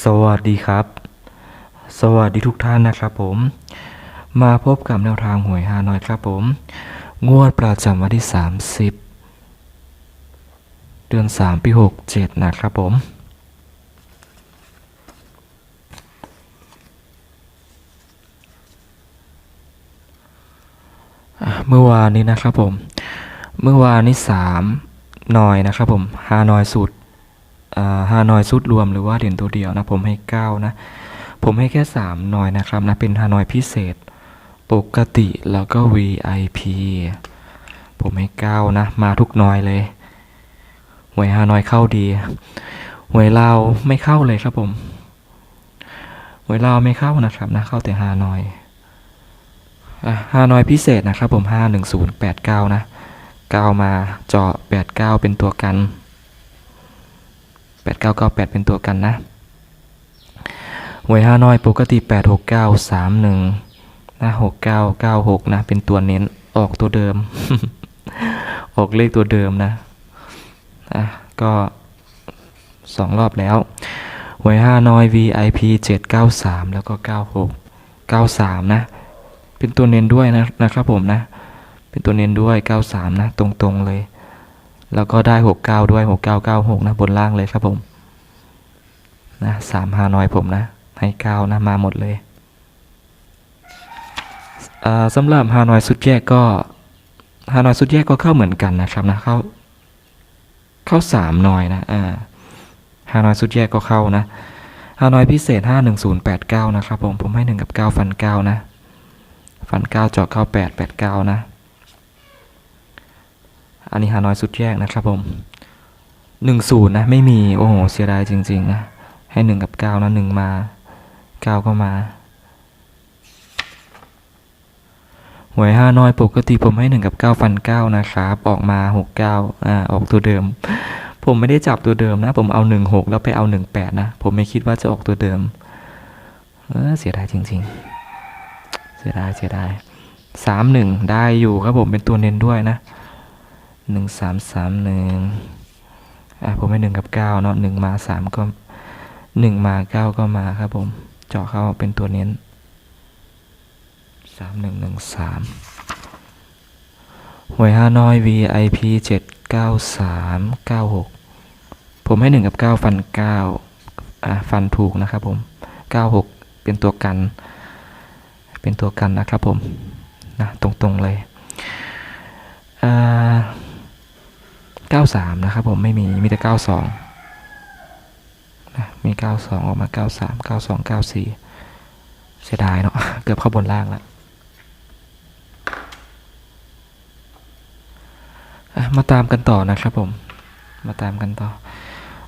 สวัสดีครับ สวัสดีทุกท่านนะครับผม มาพบกับแนวทางหวยฮานอยครับผม งวดประจำวันที่ 30 เดือน 3 ปี 67 นะครับผมเมื่อวานนี้นะครับผม เมื่อวานนี้สามหน่อยนะครับผมฮานอยสูตร ฮานอยสูตรวมหรือว่าเด่นตัวเดียวนะผมให้เก้านะผมให้แค่สามหน่อยนะครับนะเป็นฮานอยพิเศษ ปกติแล้วก็ VIP ผมให้เก้านะมาทุกหน่อยเลยหวยฮานอยเข้าดีหวยลาวไม่เข้าเลยครับผมหวยลาวไม่เข้านะครับนะเข้าแต่ฮานอยฮานอยพิเศษนะครับผมห้าหนึ่งศูนย์แปดเก้านะเก้ามาเจาะแปดเก้าเป็นตัวกัน แปดเก้าเก้าแปดเป็นตัวกันนะหวยฮานอยปกติแปดหกเก้าสามหนึ่งนะหกเก้าเก้าหกนะ เป็นตัวเน้นออกตัวเดิม ออกเลขตัวเดิมนะอะก็สองรอบแล้วหวยฮานอย VIP เจ็ดเก้าสามแล้วก็เก้าหกเก้าสามนะ เป็นตัวเน้นด้วยนะนะครับผมนะ เป็นตัวเน้นด้วย 93 นะ ตรงๆเลย แล้วก็ได้ 69 ด้วย 6996 นะ บนล่างเลยครับผม นะ3ฮานอยผมนะ ให้ 9 นะ มาหมดเลยอ่าสำหรับฮานอยสุดแยกก็ฮานอยสุดแยกก็เข้าเหมือนกันนะครับนะ เข้า เข้า3หนอยนะอ่าฮานอยสุดแยกก็เข้านะฮานอยพิเศษ 51089 นะครับผม ผมให้ 1 กับ 9 ฟัน 9 นะ ฟันเก้าเจาะเข้าแปดแปดเก้านะ อันนี้ฮานอยสุดแยกนะครับผมหนึ่งศูนย์นะ ไม่มี โอ้โห เสียดายจริง ๆ นะ ให้หนึ่งกับเก้านะหนึ่งมาเก้าก็มาหวยฮานอยปกติผมให้หนึ่งกับเก้าฟันเก้านะครับ ออกมาหกเก้าอ่าออกตัวเดิม ผมไม่ได้จับตัวเดิมนะ ผมเอาหนึ่งหกแล้วไปเอาหนึ่งแปดนะ ผมไม่คิดว่าจะออกตัวเดิม เออเสียดายจริง ๆ เสียดายเสียดายสามหนึ่งได้อยู่ครับผมเป็นตัวเน้นด้วยนะ หนึ่งสามสามหนึ่งอะผมให้หนึ่งกับเก้าเนาะหนึ่งมาสามก็หนึ่งมาเก้าก็มาครับผม เจาะเข้าเป็นตัวเน้นสามหนึ่งหนึ่งสามหวยฮาน้อย VIP เจ็ดเก้าสามเก้าหกผมให้หนึ่งกับเก้าฟันเก้าอะฟันถูกนะครับผมเก้าหกเป็นตัวกัน เป็นตัวกันนะครับผมนะตรงๆเลยอ่า 93 นะครับผมไม่มีมีแต่ 92นะมี 92 ออกมา 93 92 94 เสียดายเนาะเกือบเข้าบนล่างแล้วอะมาตามกันต่อนะครับผมมาตามกันต่อ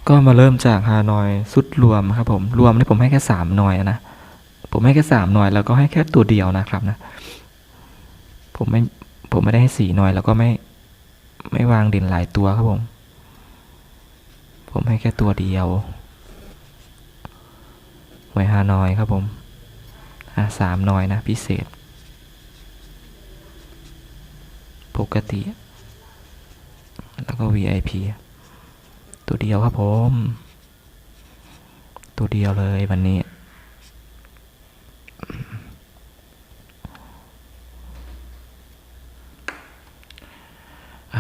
ก็มาเริ่มจากฮานอยสุดรวมครับผมรวมนี่ผมให้แค่3หน่อยนะผมให้แค่สามหน่วยแล้วก็ให้แค่ตัวเดียวนะครับนะ ผมไม่ผมไม่ได้ให้สี่หน่วยแล้วก็ไม่ ไม่วางเด่นหลายตัวครับผม ผมให้แค่ตัวเดียวหวยฮานอยครับผมอะสามหน่อยนะ พิเศษ ปกติ แล้วก็ VIP ตัวเดียวครับผม ตัวเดียวเลยวันนี้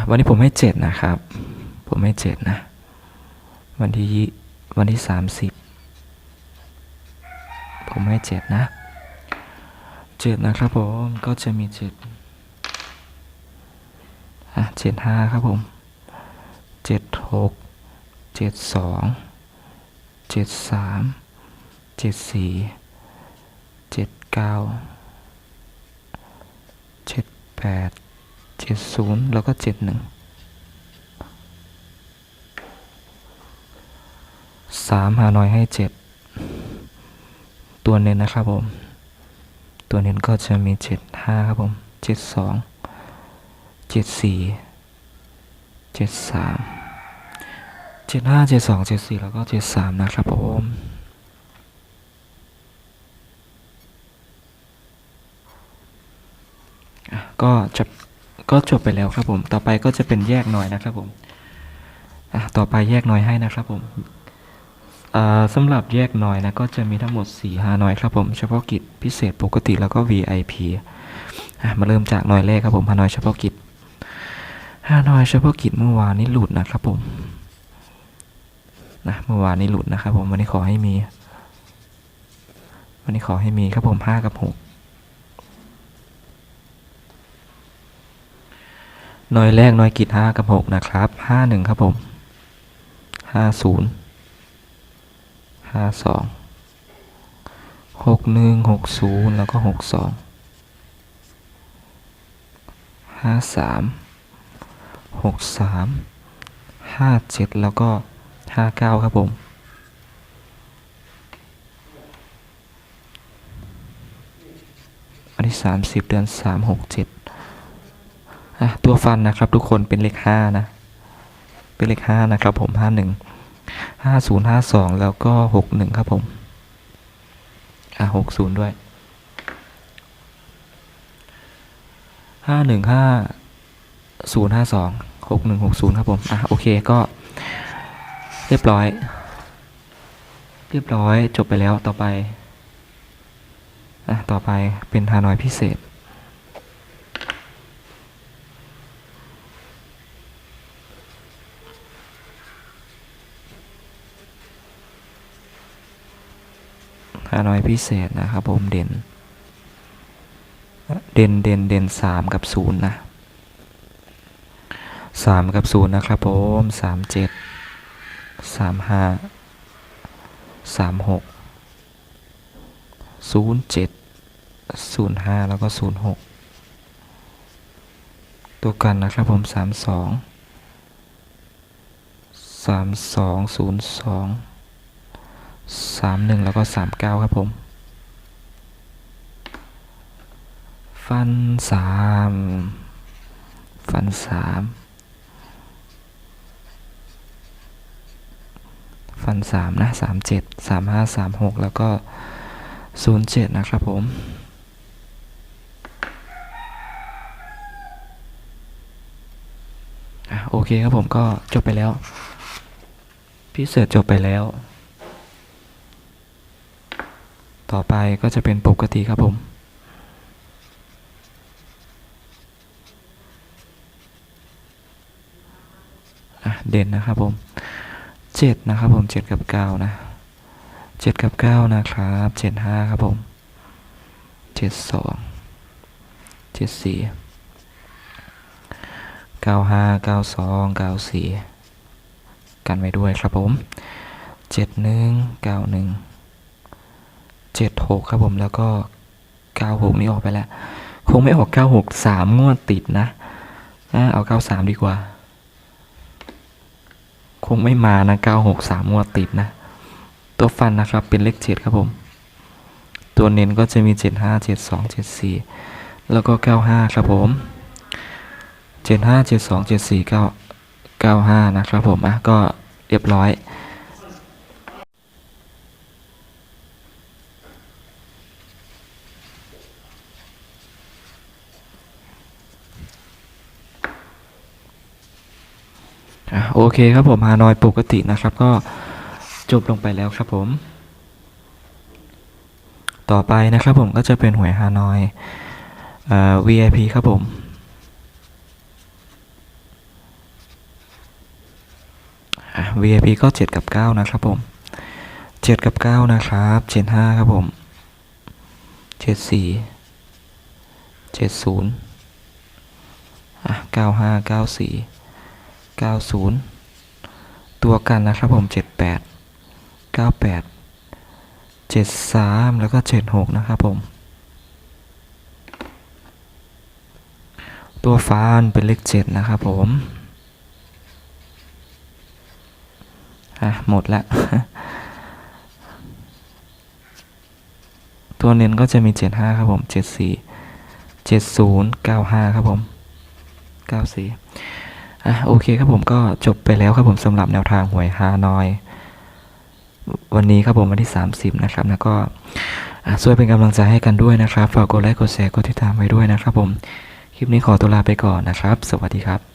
วันนี้ผมให้เจ็ดนะครับ ผมให้เจ็ดนะ วันที่ยี่วันที่สามสิบผมให้เจ็ดนะเจ็ดนะครับผมก็จะมีเจ็ดอะเจ็ดห้าครับผมเจ็ดหกเจ็ดสองเจ็ดสามเจ็ดสี่เจ็ดเก้าเจ็ดแปด เจ็ดศูนย์แล้วก็เจ็ดหนึ่งสามหาน้อยให้เจ็ดตัวเน้นนะครับผม ตัวเน้นก็จะมีเจ็ดห้าครับผมเจ็ดสองเจ็ดสี่เจ็ดสามเจ็ดห้าเจ็ดสองเจ็ดสี่แล้วก็เจ็ดสามนะครับผมก็จบ ก็จบไปแล้วครับผม ต่อไปก็จะเป็นแยกหน่อยนะครับผมต่อไปแยกหน่อยให้นะครับผมสำหรับแยกหน่อยนะก็จะมีทั้งหมด4ฮาหน่อยครับผมเฉพาะกิจพิเศษปกติแล้วก็ VIP มาเริ่มจากหน่อยแรกครับผมฮานอยเฉพาะกิจฮาหน่อยเฉพาะกิจเมื่อวานนี้หลุดนะครับผมนะเมื่อวานนี้หลุดนะครับผมวันนี้ขอให้มี วันนี้ขอให้มีครับผมห้ากับหก หน่อยแรกหน่อยกิจห้ากับหกนะครับห้าหนึ่งครับผมห้าศูนย์ห้าสองหกหนึ่งหกศูนย์แล้วก็หกสองห้าสามหกสามห้าเจ็ดแล้วก็ห้าเก้าครับผมวันที่สามสิบเดือนสามหกเจ็ด อะตัวฟันนะครับ ทุกคนเป็นเลขห้านะ เป็นเลขห้านะครับ ผมห้าหนึ่งห้าศูนย์ห้าสองแล้วก็หกหนึ่งครับผม อะหกศูนย์ด้วยห้าหนึ่งห้าศูนย์ห้าสองหกหนึ่งหกศูนย์ครับผม อะโอเคก็เรียบร้อย เรียบร้อยจบไปแล้วต่อไป อะต่อไปเป็นฮานอยพิเศษ ฮานอยพิเศษนะครับผมเด่น เด่นเด่นเด่นสามกับศูนย์นะสามกับศูนย์นะครับผมสามเจ็ดสามห้าสามหกศูนย์เจ็ดศูนย์ห้าแล้วก็ศูนย์หกตัวกันนะครับผมสามสองสามสองศูนย์สอง สามหนึ่งแล้วก็สามเก้าครับผม ฟันสามฟันสามฟันสามนะสามเจ็ดสามห้าสามหกแล้วก็ศูนย์เจ็ดนะครับผมโอเคครับผมก็จบไปแล้ว พี่เสิร์ชจบไปแล้ว ต่อไปก็จะเป็นปกติครับผมเด่นนะครับผมเจ็ดนะครับผมเจ็ดกับเก้านะเจ็ดกับเก้านะครับเจ็ดห้าครับผมเจ็ดสองเจ็ดสี่เก้าห้าเก้าสองเก้าสี่กันไว้ด้วยครับผมเจ็ดหนึ่งเก้าหนึ่ง เจ็ดหกครับผมแล้วก็เก้าหกนี่ออกไปแล้ว คงไม่ออกเก้าหกสามงวดติดนะเอาเก้าสามดีกว่า คงไม่มานะเก้าหกสามงวดติดนะ ตัวฟันนะครับเป็นเลขเจ็ดครับผม ตัวเน้นก็จะมีเจ็ดห้าเจ็ดสองเจ็ดสี่แล้วก็เก้าห้าครับผมเจ็ดห้าเจ็ดสองเจ็ดสี่เก้าเก้าห้านะครับผมอะก็เรียบร้อย โอเคครับผมฮานอยปกตินะครับ ก็จบลงไปแล้วครับผม ต่อไปนะครับผมก็จะเป็นหวยฮานอยเอ่อ VIP ครับผมอะ VIP ก็เจ็ดกับเก้านะครับผมเจ็ดกับเก้านะครับเจ็ดห้าครับผมเจ็ดสี่เจ็ดศูนย์อะเก้าห้าเก้าศูนย์ตัวกันนะครับผมเจ็ดแปดเก้าแปดเจ็ดสามแล้วก็เจ็ดหกนะครับผม ตัวฟานเป็นเลขเจ็ดนะครับผม อะ หมดละตัวเน้นก็จะมีเจ็ดห้าครับผมเจ็ดสี่เจ็ดศูนย์เก้าห้าครับผมเก้าสี่ อะโอเคครับผมก็จบไปแล้วครับผมสำหรับแนวทางหวยฮานอย วันนี้ครับผมวันที่ 30 นะครับแล้วก็ช่วยเป็นกำลังใจให้กันด้วยนะครับ ฝากกดไลค์กดแชร์กดติดตามไว้ด้วยนะครับผม คลิปนี้ขอตัวลาไปก่อนนะครับ สวัสดีครับ